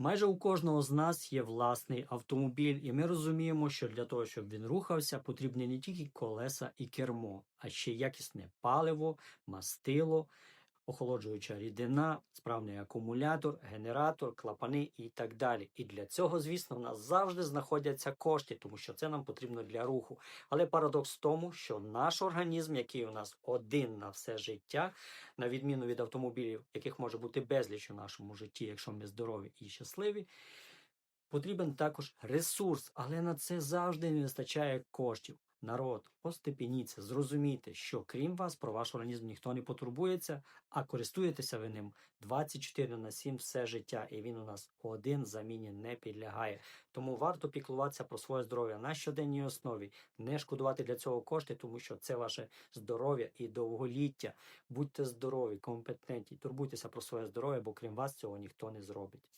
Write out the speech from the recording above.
Майже у кожного з нас є власний автомобіль, і ми розуміємо, що для того, щоб він рухався, потрібні не тільки колеса і кермо, а ще якісне паливо, мастило, охолоджуюча рідина, справний акумулятор, генератор, клапани і так далі. І для цього, звісно, в нас завжди знаходяться кошти, тому що це нам потрібно для руху. Але парадокс в тому, що наш організм, який у нас один на все життя, на відміну від автомобілів, яких може бути безліч у нашому житті, якщо ми здорові і щасливі, потрібен також ресурс, але на це завжди не вистачає коштів. Народ, остепеніться, зрозумійте, що крім вас про ваш організм ніхто не потурбується, а користуєтеся ви ним 24 на 7 все життя, і він у нас один заміні не підлягає. Тому варто піклуватися про своє здоров'я на щоденній основі, не шкодувати для цього кошти, тому що це ваше здоров'я і довголіття. Будьте здорові, компетентні, турбуйтеся про своє здоров'я, бо крім вас цього ніхто не зробить.